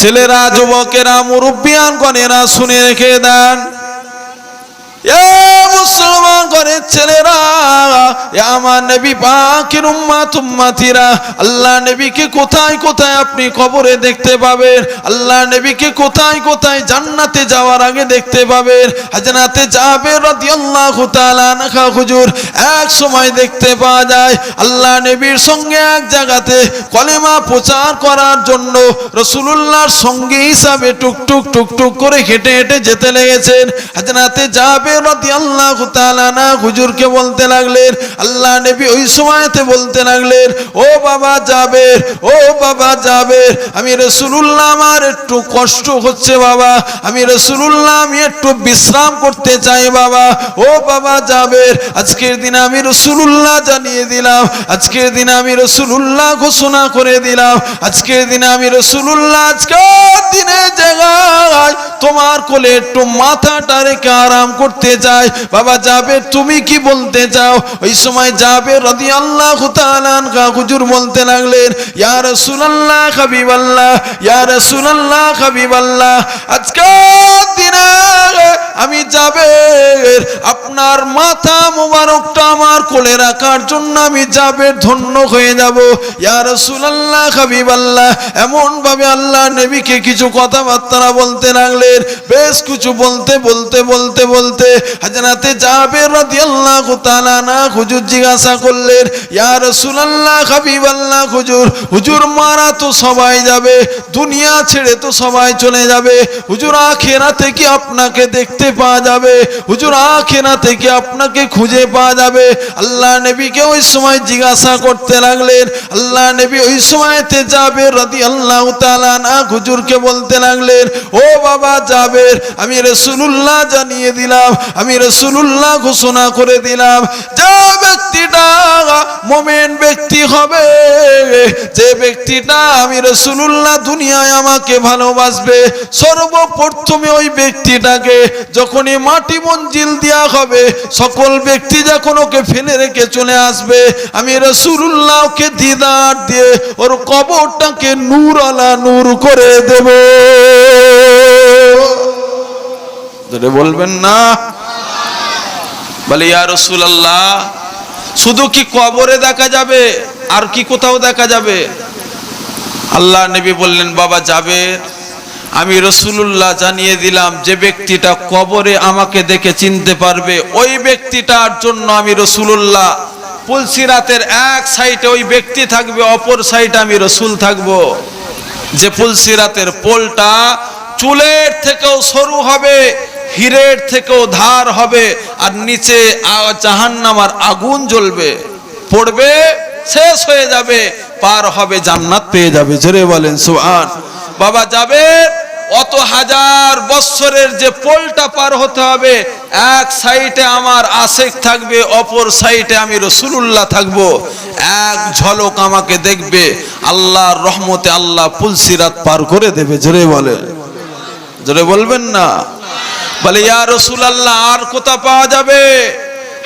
ছেলেরা যুবকেরা মুরব্বিয়ান গণেরা শুনে রেখে দেন। মুসলমান ঘরের ছেলেরা আমার আল্লাহ কোথায় কোথায় আপনি কবরে দেখতে পাবেন? আল্লাহ কোথায় কোথায় জান্নাতে যাওয়ার আগে দেখতে পাবেন? হাজনাতে যাবে হুজুর এক সময় দেখতে পাওয়া যায়, আল্লাহ নবীর সঙ্গে এক জায়গাতে কলেমা প্রচার করার জন্য রসুলুল্লাহর সঙ্গে হিসাবে টুকটুক টুকটুক করে হেঁটে হেঁটে যেতে লেগেছেন। হাজনাতে যাবে হুজুরকে বলতে লাগলেন, আল্লাহ নবী ওই সময়তে বলতে লাগলেন, ও বাবা ও বাবা আমি রসুলুল্লাহ, আমার একটু কষ্ট হচ্ছে বাবা, আমি রসুলুল্লাহ, আমি একটু বিশ্রাম করতে চাই বাবা, ও বাবা আজকের দিনে আমি রসুলুল্লাহ জানিয়ে দিলাম, আজকের দিনে আমি রসুলুল্লাহ ঘোষণা করে দিলাম, আজকের দিনে আমি রসুলুল্লাহ আজকের দিনে জায়গায় তোমার কোলে একটু মাথাটা রেখে আরাম করতে চাই। বাবা যাবে, তুমি কি বলতে চাও? ওই সময় যাবে রদি আল্লাহ হুজুর বলতে লাগলেন ইয়ার ইয়া রাসূলুল্লাহ খাবিবাল্লাহ ইয়ার সুনাল্লাহ হাবিবাল্লাহ, আজকের দিনে আমি যাবে, আপনার মাথা মোবারকটা আমার কোলে রাখার জন্য আমি যাবে, ধন্য হয়ে যাব। ইয়া রাসূলুল্লাহ, হাবিবাল্লাহ এমন ভাবে আল্লাহ নবীকে কিছু কথাবার্তা বলতে লাগলেন, বেশ কিছু বলতে বলতে বলতে বলতে হাজরাতে যাবে রাদিয়াল্লাহু তাআলা না হুজুর জিজ্ঞাসা করলেন, ইয়া রাসূলুল্লাহ, হাবিবাল্লাহ, হুজুর হুজুর মারা তো সবাই যাবে, দুনিয়া ছেড়ে তো সবাই চলে যাবে, হুজুর আখেরাতে কি আপনাকে দেখতে পাওয়া যাবে। হুজুর, আখেরাতে কি আপনাকে খুঁজে পাওয়া যাবে। আল্লাহ নবীকে ওই সময় জিজ্ঞাসা করতে লাগলেন। আল্লাহ নবী ওই সময়তে যাবে রাদিয়াল্লাহু তাআলা না হুজুরকে বলতে লাগলেন, ও বাবা যাবে আমি রসুলুল্লাহ জানিয়ে দিলাম, আমি রসুলুল্লাহ ঘোষণা করে দিলাম, যে ব্যক্তিটা মোমেন ব্যক্তি হবে, যে ব্যক্তিটা আমি রসুলুল্লাহ দুনিয়ায় আমাকে ভালোবাসবে, সর্বপ্রথমে ওই ব্যক্তিটাকে যখনই মাটি মঞ্জিল দেওয়া হবে, সকল ব্যক্তি যখন ওকে ফেলে রেখে চলে আসবে, আমি রসুলুল্লাহ ওকে দিদার দিয়ে ওর কবরটাকে নূর আলা নূর করে দেব। বলবেন না? বলে, ইয়া রসুলাল্লাহ, শুধু কি কবরে দেখা যাবে? আর কি কোথাও দেখা যাবে? আল্লাহ নবী বললেন, বাবা, যাবে। আমি রসুলুল্লাহ জানিয়ে দিলাম, যে ব্যক্তিটা কবরে আমাকে দেখে চিনতে পারবে, ওই ব্যক্তিটার জন্য আমি রসুলুল্লাহ পুলসিরাতের এক সাইডে ওই ব্যক্তি থাকবে, অপর সাইডে আমি রসুল থাকব। যে পুলসিরাতের পোলটা চুলের থেকেও সরু হবে, হীরের থেকেও ধার হবে, আর নিচে জাহান্নামার আগুন জ্বলবে। পড়বে, শেষ হয়ে যাবে, পার হবে, জান্নাত পেয়ে যাবে। জোরে বলেন সুহান বাবা যাবে। অত হাজার বৎসরের যে পোলটা পার হতে হবে, এক সাইডে আমার আশেক থাকবে, অপর সাইডে আমি রসুলুল্লাহ থাকব। এক ঝলক আমাকে দেখবে, আল্লাহর রহমতে আল্লাহ পুলসিরাত পার করে দেবে, জোরে বলে জোরে বলবেন না? বলে, ইয়া রসুল আল্লাহ আর কোথা পাওয়া যাবে?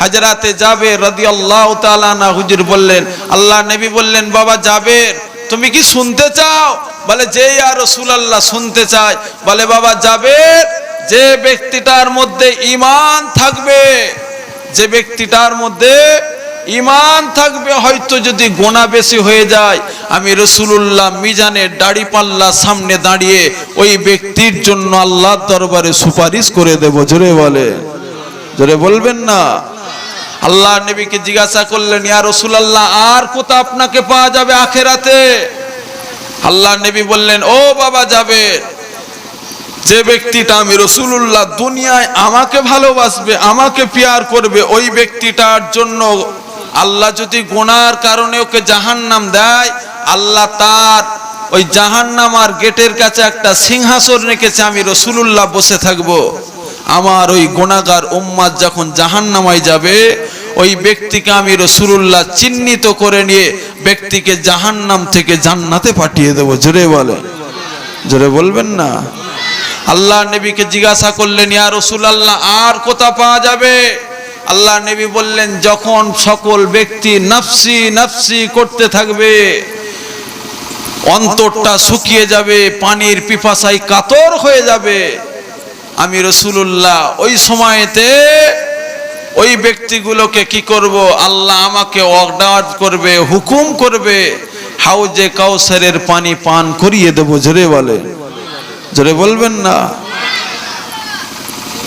হাজরাতে যাবে রদি আল্লাহ না হুজুর বললেন, আল্লাহ নবী বললেন, বাবা যাবে তুমি কি শুনতে চাও? বলে, যে আর রসুল আল্লাহ শুনতে চাই বলে, বাবা, যাবে যে ব্যক্তিটার মধ্যে ইমান থাকবে, যে ব্যক্তিটার মধ্যে ইমান থাকবে, হয়তো যদি গোনা বেশি হয়ে যায়, আমি রসুল্লাহ মিজানের দাড়ি পাল্লা সামনে দাঁড়িয়ে ওই ব্যক্তির জন্য আল্লাহর দরবারে সুপারিশ করে দেব। জোরে বলে। জোরে বলবেন না। আল্লাহ নবীকে জিজ্ঞাসা করলেন, ইয়া রসুলাল্লাহ, আর কোথা আপনাকে পাওয়া যাবে আখেরাতে? আল্লাহ নবী বললেন, ও বাবা যাবে যে ব্যক্তিটা আমি রসুল্লাহ দুনিয়ায় আমাকে ভালোবাসবে, আমাকে পেয়ার করবে, ওই ব্যক্তিটার জন্য আল্লাহ যদি গোনার কারণে ওকে জাহান্নাম দেয়, আল্লাহ তার ওই জাহান্নাম আর গেটের কাছে একটা সিংহাসন রেখেছে, আমি রসুলুল্লাহ বসে থাকব। আমার ওই গোনাগার উম্মাদ যখন জাহান্নামায় যাবে, ওই ব্যক্তিকে আমি রসুলুল্লাহ চিহ্নিত করে নিয়ে ব্যক্তিকে জাহান্নাম থেকে জান্নাতে পাঠিয়ে দেবো। জোরে বলে জোরে বলবেন না? আল্লাহ নবীকে জিজ্ঞাসা করলেন, ইয়া রসুল আল্লাহ আর কোথা পাওয়া যাবে? আল্লাহ নবী বললেন, যখন সকল ব্যক্তি নফসি নফসি করতে থাকবে, অন্তরটা শুকিয়ে যাবে, পানির পিপাসায় কাতর হয়ে যাবে আমি রসুল্লাহ ওই সময়তে ওই ব্যক্তিগুলোকে কি করব? আল্লাহ আমাকে অর্ডার করবে, হুকুম করবে। হাউজে কাউসারের পানি পান করিয়ে দেবো, জোরে বলে। জোরে বলবেন না?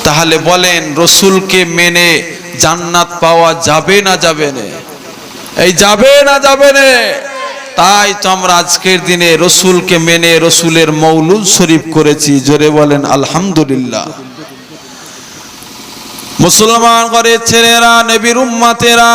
তাহলে বলেন, রসুলকে মেনে জান্নাত পাওয়া যাবে না যাবে না? এই যাবে না যাবে না? তাই তো আমরা আজকের দিনে রসুলকে মেনে রসুলের মৌলুল শরীফ করেছি। জোরে বলেন আলহামদুলিল্লাহ। মুসলমান করে ছেলেরা, নবীর উম্মাতেরা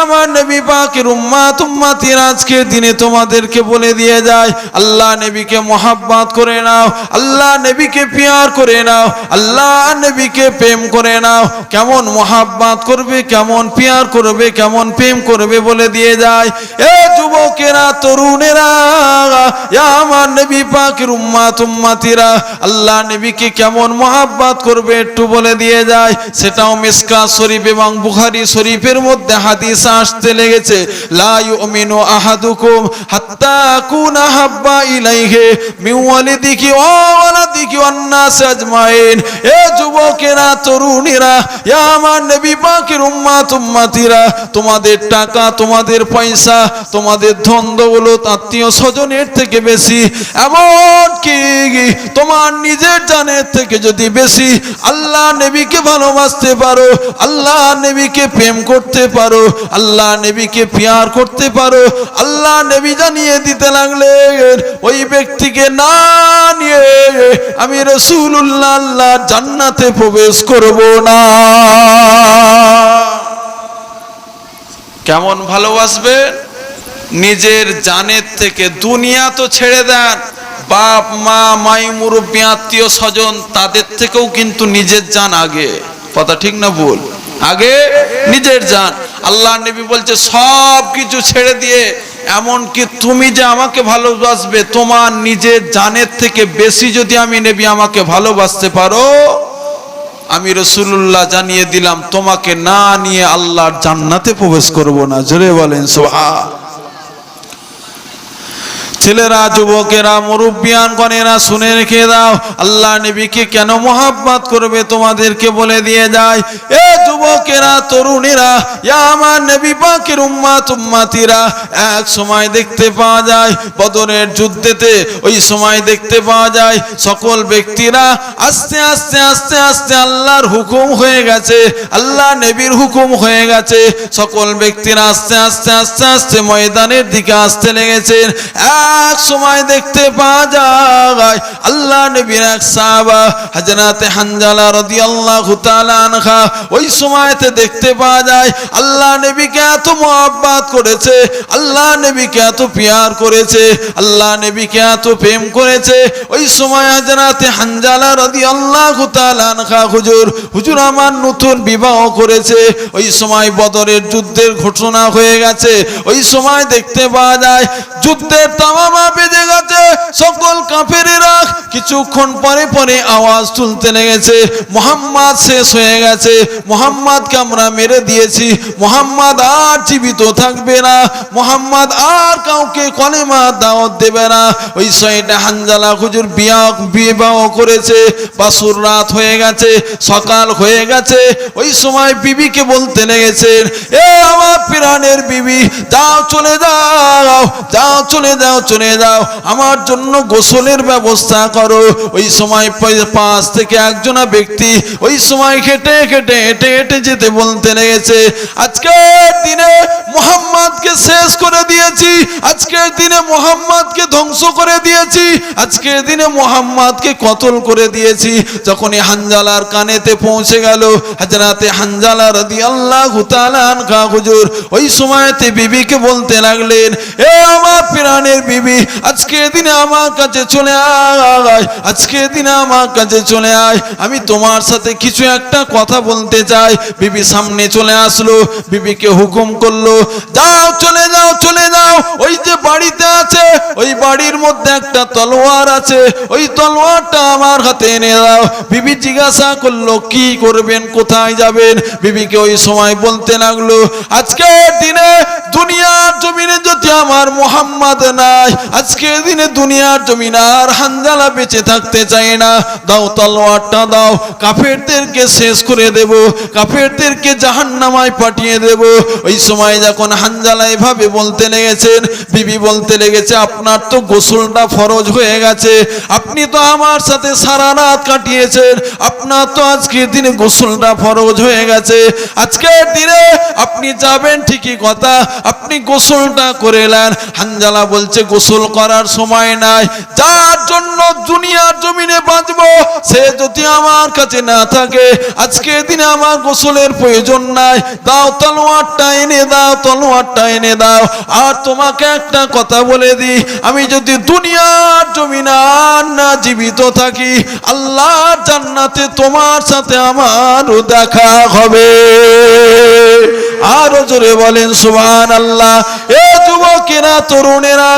আমার নবী পাকের উম্মাত উম্মাতিরা আজকের দিনে তোমাদেরকে বলে দিয়ে যায়, আল্লাহ নবীকে মোহাব্বত করে নাও, আল্লাহ নবীকে পিয়ার করে নাও, আল্লাহ নবীকে প্রেম করে নাও, কেমন মোহাব্বত করবে, কেমন পিয়ার করবে, কেমন প্রেম করবে বলে দিয়ে যায়, এ যুবকেরা, তরুণেরা আমার নবী পাকের উম্মাত উম্মাতিরা, আল্লাহ নবীকে কেমন মোহাব্বত করবে একটু বলে দিয়ে যায় সেটাও মিসকা শরীফ এবং বুখারি শরীফের মধ্যে হাদিস আসতে লেগেছে, লা ইউমিনু আহাদুকুম হাত্তা কুনা হাব্বা ইলাইহি মিন ওয়ালিদিহি ওয়া ওয়ালাদিহি ওয়ান নাস আজমাইন। এ যুবকেরা, তরুণীরা, ইয়া আমার নবী পাকের উম্মাত উম্মাতিরা, তোমাদের টাকা, তোমাদের পয়সা, তোমাদের ধন দৌলত, আত্মীয় স্বজনের থেকে বেশি এমন কি তোমার নিজের জানের থেকে যদি বেশি, আল্লাহ নবীকে ভালোবাসতে পারো, আল্লাহ নবীকে প্রেম করতে পারো, আল্লাহ নবীকে পিয়ার করতে পারো, আল্লাহ নবী জানিয়ে দিতে লাগলেন, ওই ব্যক্তিকে না নিয়ে আমি রসুল্লাহ আল্লাহ জান্নাতে প্রবেশ করব না। কেমন ভালোবাসবে? নিজের জানের থেকে দুনিয়া তো ছেড়ে দেন, বাপ, মা, মাই, মুরব্বী, আত্মীয় স্বজন, তাদের থেকেও কিন্তু নিজের জান আগে। কথা ঠিক না ভুল? আগে নিজের যান আল্লাহ নবী বলছে, সব কিছু ছেড়ে দিয়ে এমনকি তুমি যে আমাকে ভালোবাসবে, তোমার নিজের জানের থেকে বেশি যদি আমি নেবি আমাকে ভালোবাসতে পারো, আমি রসুল্লাহ জানিয়ে দিলাম, তোমাকে না নিয়ে আল্লাহর জান্নাতে প্রবেশ করব না। জোরে বলেন সোহা ছেলেরা, যুবকেরা মুরব্বিয়ান কনেরা শুনে রেখে দাও, আল্লাহ নবীকে কেন মোহাব্বত করবে তোমাদেরকে বলে দিয়ে যায়। এ যুবকেরা, তরুণীরা আমার নবী পাকের উম্মাত উম্মাতিরা, এক সময় দেখতে পাওয়া যায়, বদরের যুদ্ধেতে ওই সময় দেখতে পাওয়া যায়, সকল ব্যক্তিরা আস্তে আস্তে আস্তে আস্তে আল্লাহর হুকুম হয়ে গেছে, আল্লাহ নবীর হুকুম হয়ে গেছে, সকল ব্যক্তিরা আস্তে আস্তে আস্তে আস্তে ময়দানের দিকে আসতে লেগেছেন। এক সময় দেখতে পাওয়া যায়। আল্লাহ এক ওই সময়তে দেখতে পাওয়া যায়, আল্লাহ নবীকে এত করেছে, আল্লাহ নবীকে এত পিয়ার করেছে, আল্লাহ নবীকে এত প্রেম করেছে। ওই সময় হানজালা তাআলা আনহা হুজুর হুজুর আমার নতুন বিবাহ করেছে। ওই সময় বদরের যুদ্ধের ঘটনা হয়ে গেছে। ওই সময় দেখতে পাওয়া যায়, যুদ্ধের তামামা বেজে গেছে, সকল কাফেরেরা কিছুক্ষণ পরে পরে আওয়াজ তুলতে লেগেছে, মোহাম্মদ শেষ হয়ে গেছে, মোহাম্মদকে আমরা মেরে দিয়েছি, মোহাম্মদ আর জীবিত থাকবে না, মোহাম্মদ আর কাউকে কলেমা দাওয়াত দেবে না। ওই সময়টা হানজালা হুজুর বিয়া বিবাহ করেছে, বাসুর রাত হয়ে গেছে, সকাল হয়ে গেছে, ওই সময় বিবিকে বলতে লেগেছেন এ আমার প্রাণের বিবি যাও চলে যাও যাও চলে যাও চলে যাও আমার জন্য গোসলের ব্যবস্থা করো। ওই সময় পা- পাশ থেকে একজনা ব্যক্তি ওই সময় হেঁটে হেঁটে হেঁটে হেঁটে যেতে বলতে লেগেছে, আজকের দিনে মোহাম্মদকে শেষ করে দিয়েছি, আজকের দিনে মোহাম্মদকে ধ্বংস করে দিয়েছি, আজকের দিনে মোহাম্মদকে কতল করে দিয়েছি। যখনই হানজালার কানেতে পৌঁছে গেল হাজরাতে হানজালা রাদি আল্লাহ আনকা হুজুর, ওই সময়তে বিবিকে বলতে লাগলেন, এ আমার প্রাণের বিবি আজকের দিনে আমার কাছে চলে আয়। আজকে দিনে আমার কাছে চলে আয়। আমি তোমার সাথে কিছু একটা কথা বলতে চাই। বিবি সামনে চলে আসলো। বিবিকে হুকুম করল, যাও, চলে যাও চলে যাও। ওই যে বাড়িতে আছে, ওই বাড়ির মধ্যে একটা তলোয়ার আছে, ওই তলোয়ারটা আমার হাতে এনে দাও। বিবি জিজ্ঞাসা করল, কি করবেন? কোথায় যাবেন? বিবিকে ওই সময় বলতে লাগল আজকে দিনে দুনিয়ার জমিনে যদি আমার মোহাম্মদ নাই আজকে দিনে দুনিয়ার জমিন আর হানজালা বেঁচে থাকতে চাই না। দাও, তলোয়ারটা দাও, কাফেরদেরকে শেষ করে দেব, কাফেরদেরকে জাহান্নামায় পাঠিয়ে দেব। ওই সময় যখন হানজালা এভাবে বলতে লেগেছেন। বিবি বলতে লেগেছে, আপনার তো গোসলটা ফরজ হয়ে গেছে। আপনি তো আমার সাথে সারা রাত কাটিয়েছেন। আপনার তো আজকের দিনে গোসলটা ফরজ হয়ে গেছে। আজকের দিনে আপনি যাবেন ঠিকই কথা, আপনি গোসলটা করে এলেন হানজালা বলছে, গোসল করার সময় নাই। যার জন্য দুনিয়ার জমিনে বাঁচবো, সে যদি আমার কাছে না থাকে, আজকের দিনে আমার গোসলের প্রয়োজন নাই। দাও তলোয়ারটা এনে দাও, তলোয়ারটা এনে দাও। আর তোমাকে একটা কথা বলে দি আমি যদি দুনিয়ার জমিনার না জীবিত থাকি, আল্লাহ জান্নাতে তোমার সাথে আমারও দেখা হবে। আরও জোরে বলেন সুবহান আল্লাহ এ যুবকেরা, তরুণেরা,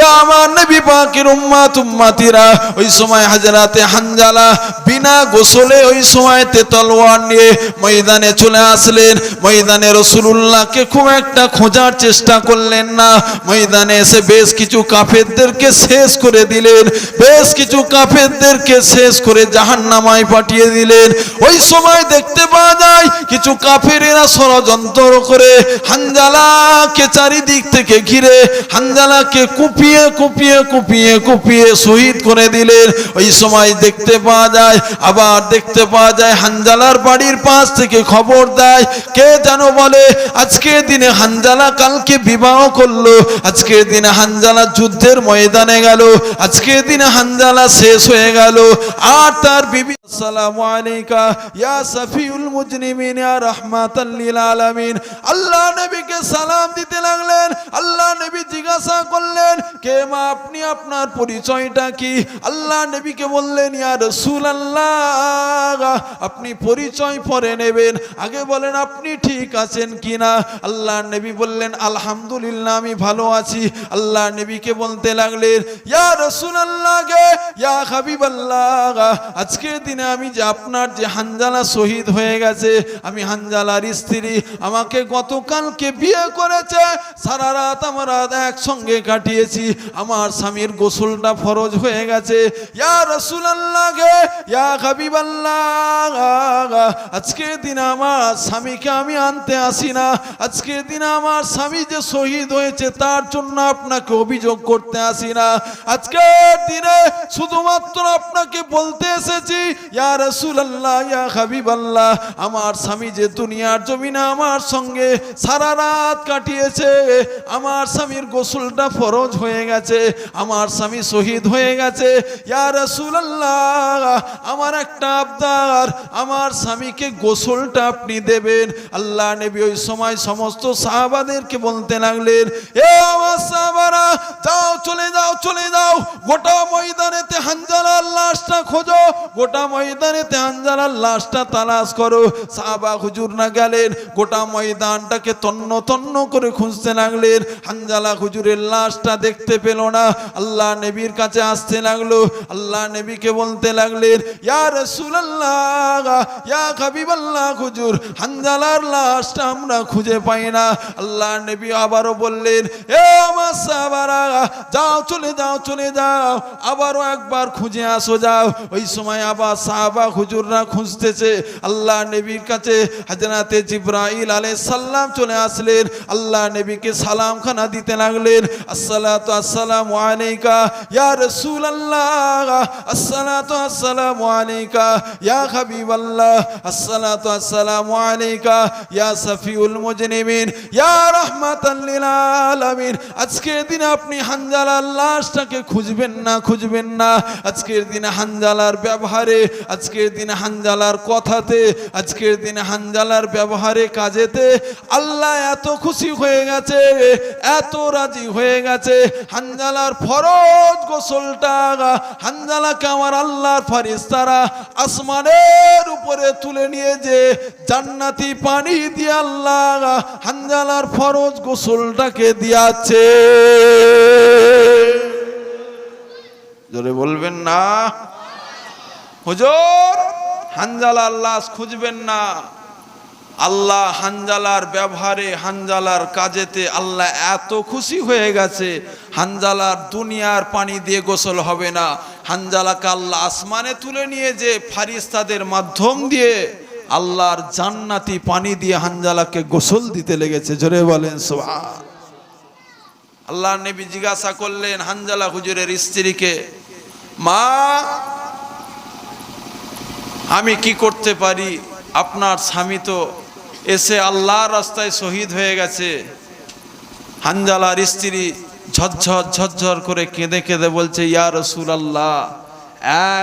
এ আমার নবী পাকের উম্মাত, উম্মাতিরা, ওই সময় হাজরাতে হানজালা বিনা গোসলে ওই সময়তে তলোয়ার নিয়ে ময়দানে চলে আসলেন। ময়দানে রসুলুল্লাহকে খুব একটা খোঁজার চেষ্টা করলেন না। ময়দানে এসে বেশ কিছু কাফেরদেরকে শেষ করে দিলেন। বেশ কিছু কাফেরদেরকে শেষ করে জাহান্নামায় পাঠিয়ে দিলেন। ওই সময় দেখতে পাওয়া যায়, কিছু কাফেরেরা ষড়যন্ত্র করে হানজালাকে চারিদিক থেকে ঘিরে হানজালাকে কুপিয়ে কুপিয়ে কুপিয়ে কুপিয়ে শহীদ করে দিলেন। ওই সময় দেখতে পাওয়া যায়, আবার দেখতে পাওয়া যায়, হানজালার বাড়ির পাশ থেকে খবর দেয়। কে যেন বলে আজকের দিনে হানজালা কালকে বিবাহ করল আজকের দিনে হানজালা যুদ্ধের ময়দানে গেল আজকের দিনে হানজালা শেষ হয়ে গেল। আর তার বিবি, আসসালামু আলাইকা, ইয়া সাফিউল মুজরিমিন, ইয়া রাহমাতাল লিল আলামিন। আল্লাহ নবীকে সালাম দিতে লাগলেন। আল্লাহ নবী জিজ্ঞাসা করলেন, কে মা আপনি? আপনার পরিচয়টা কি? আল্লাহ নবীকে বললেন, ইয়া রাসূলুল্লাহ, আপনি পরিচয় পরে নেবেন। আগে বলেন, আপনি ঠিক আছেন কিনা? আল্লাহ নবী বললেন, আলহামদুলিল্লাহ, আমি ভালো আছি। আল্লাহ নবীকে বলতে লাগলেন, ইয়া রাসূলুল্লাহ গে, ইয়া হাবিবাল্লাহ, আজকের দিনে আমি যে আপনার যে হানজালা শহীদ হয়ে গেছে, আমি হানজালার স্ত্রী আমাকে গতকালকে বিয়ে করেছে। সারা রাত আমরা একসঙ্গে কাটিয়েছি। আমার স্বামীর গোসলটা ফরজ হয়ে গেছে। আজকের দিনে আমার স্বামীকে আমি আনতে আসি না। আজকের দিনে আমার স্বামী যে শহীদ হয়েছে, তার জন্য আপনাকে অভিযোগ করতে আসি না। আজকের দিনে শুধুমাত্র আপনাকে বলতে এসেছি, ইয়া রাসূলুল্লাহ, ইয়া হাবিবাল্লাহ, আমার স্বামী যে দুনিয়ার জমিনে আমার সঙ্গে সারা রাত কাটিয়েছে। আমার স্বামীর গোসলটা ফরজ হয়ে গেছে। আমার স্বামী শহীদ হয়ে গেছে। আমার একটা আবদার। আমার স্বামীকে গোসলটা আপনি দেবেন। আল্লাহ নবী ওই সময় সমস্ত সাহাবাদেরকে বলতে লাগলেন, এ আমার সাহাবারা, যাও, চলে যাও চলে যাও। গোটা ময়দানেতে হানজালার লাশটা খোঁজো। গোটা ময়দানেতে হানজালার লাশটা তালাশ করো। সাহাবা হুজুর না গেলেন। গোটা ময়দানটাকে তন্ন তন্ন করে খুঁজতে লাগলেন হানজালা হুজুরের লাশটা দেখতে পেল না। আল্লাহ নবীর কাছে আসতে লাগল। আল্লাহ নবীকে বলতে লাগলেন ইয়া রাসূলুল্লাহ, ইয়া হাবিবাল্লাহ হানজালার লাশটা আমরা খুঁজে পাই না। আল্লাহ নবী আবারও বললেন, এ আমার সাহাবারা, যাও চলে যাও চলে যাও, আবারও একবার খুঁজে আসো যাও। ওই সময় আবার সাহাবা হুজুররা খুঁজতেছে। আল্লাহ নবীর কাছে হাজরাতে জিব্রাইল আলাইহিস সালাম চলে আসলেন। আল্লাহ নবীকে সালাম খানা দিতে লাগলেন। আসসালাতু আসসালামু আলাইকা, ইয়া রাসূলুল্লাহ। আসসালাতু আসসালামু আলাইকা, ইয়া হাবিবাল্লাহ। আসসালাতু আসসালামু আলাইকা, ইয়া সাফিউল মুজরিমিন ইয়া রাহমাতাল লিল আলামিন। আজকের দিনে আপনি হানজালার লাশটাকে খুঁজবেন না খুঁজবেন না। আজকের দিনে হানজালার ব্যবহারে, আজকের দিন হানজালার কথাতে, আজকের দিন হানজালার ব্যবহারে কাজেতে আল্লাহ এত খুশি হয়ে গেছে, এত রাজি হয়ে গেছে। হানজালার ফরজ গোসলটা হানজালাকে আমার আল্লাহর ফারিস্তারা আসমানের উপরে তুলে নিয়ে যে জান্নাতি পানি দিয়ে আল্লাহ হানজালার ফরজ গোসলটাকে দিয়াছে। জোরে বলবেন না? হুজুর হানজালার লাশ খুঁজবেন না। আল্লাহ হানজালার ব্যবহারে, হানজালার কাজেতে আল্লাহ এত খুশি হয়ে গেছে, হানজালার দুনিয়ার পানি দিয়ে গোসল হবে না। হানজালাকে আল্লাহ আসমানে তুলে নিয়ে যে ফারিস্তাদের মাধ্যম দিয়ে আল্লাহর জান্নাতি পানি দিয়ে হানজালাকে গোসল দিতে লেগেছে। জোরে বলেন সোহা আল্লাহ নবী জিজ্ঞাসা করলেন হানজালা হুজুরের স্ত্রীকে, মা, আমি কি করতে পারি? আপনার স্বামী তো এসে আল্লাহর রাস্তায় শহীদ হয়ে গেছে। হানজালার স্ত্রী ঝরঝর ঝরঝর করে কেঁদে কেঁদে বলছে, ইয়া রসুল আল্লাহ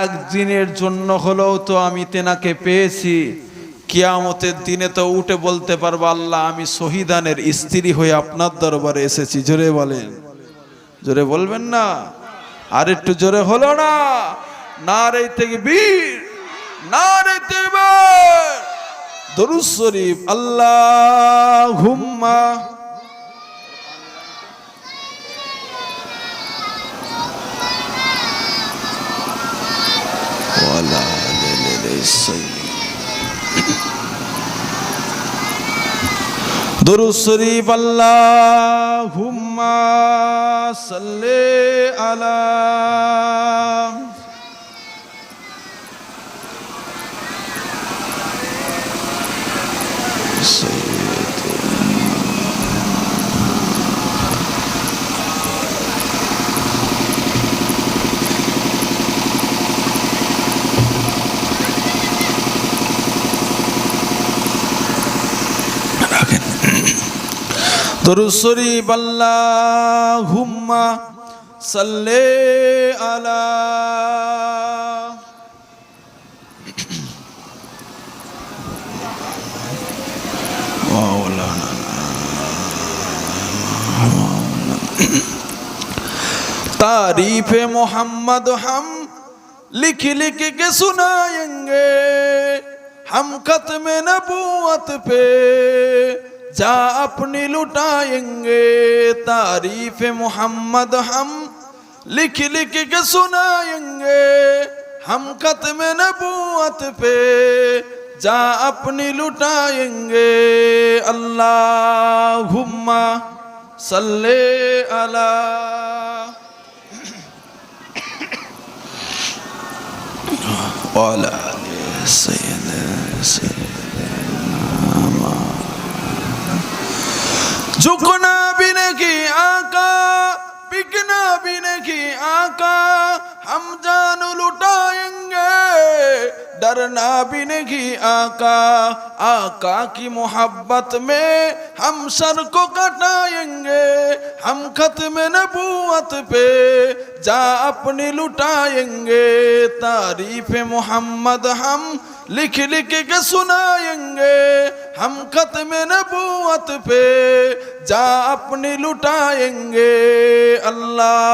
একদিনের জন্য হলেও তো আমি তেনাকে পেয়েছি। কিয়ামতের দিনে তো উঠে বলতে পারব, আল্লাহ, আমি শহীদানের স্ত্রী হয়ে আপনার দরবারে এসেছি। জোরে বলেন। জোরে বলবেন না? আর একটু জোরে হলো না? না রে থেকে বীর না রে থেকে দরুদ শরীফ আল্লাহ হুম্মা দরুদ শরীফ আল্লাহ হুম্মা সাল্লে আলা দরুদ শরীফ আল্লাহুম্মা সাল্লি আলা तारीफ मोहम्मद हम लिख लिख के सुनाएंगे हम खत्म नबूवत पे जा अपनी लुटाएंगे तारीफ मोहम्मद हम लिख लिख के सुनाएंगे हम खत्म नबूवत पे जा अपनी लुटाएंगे صلي على وعلى آل سيدنا سيدنا جھکنا بھی نہیں बिकना भी आका हम जान लुटाएँगे। डरना भी आका आका की मोहब्बत में हम सर को कटाएँगे। हम खत्म नबूवत पे जा अपनी लुटाएँगे। तारीफ़ मोहम्मद हम लिख लिख के सुनाएँगे हम खत्म नबूत पे जा अपनी लुटाएँगे। अल्लाहुम्मा।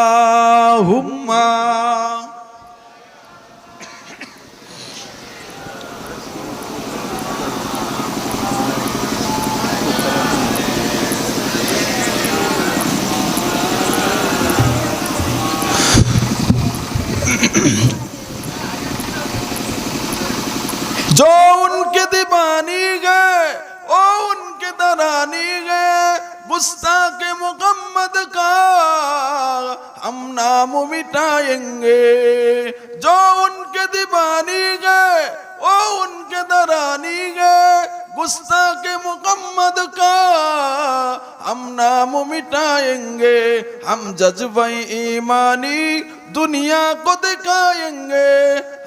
हम नाम मिटाएंगे हम जज्बा ईमानी दुनिया को दिखाएंगे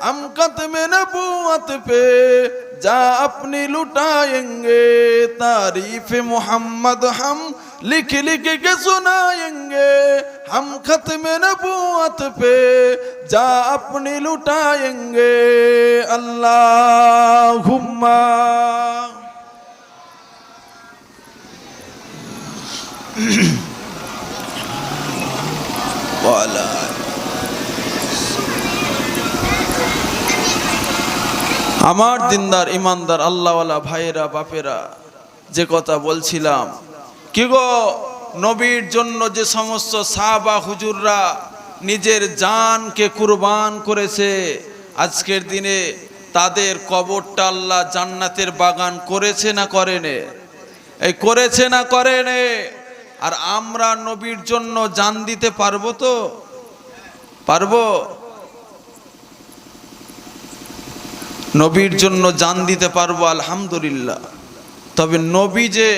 हम खत्म नबूवत नबूवत पे जा अपनी लुटाएंगे तारीफ मोहम्मद हम लिख लिख के सुनाएंगे हम खत्म नबूवत पे जा अपनी लुटाएंगे अल्लाहुम्मा वाला আমার দিনদার, ইমানদার, আল্লাহওয়ালা ভাইয়েরা, বাপেরা, যে কথা বলছিলাম, কি গো, নবীর জন্য যে সমস্ত সাহাবা হুজুররা নিজের জানকে কুরবান করেছে, আজকের দিনে তাদের কবরটা আল্লাহ জান্নাতের বাগান করেছে না করেনে? এই করেছে না করেনে? আর আমরা নবীর জন্য জান দিতে পারব তো? পারব? নবীর জন্য জান দিতে পারব, আলহামদুলিল্লাহ। তবে নবী যে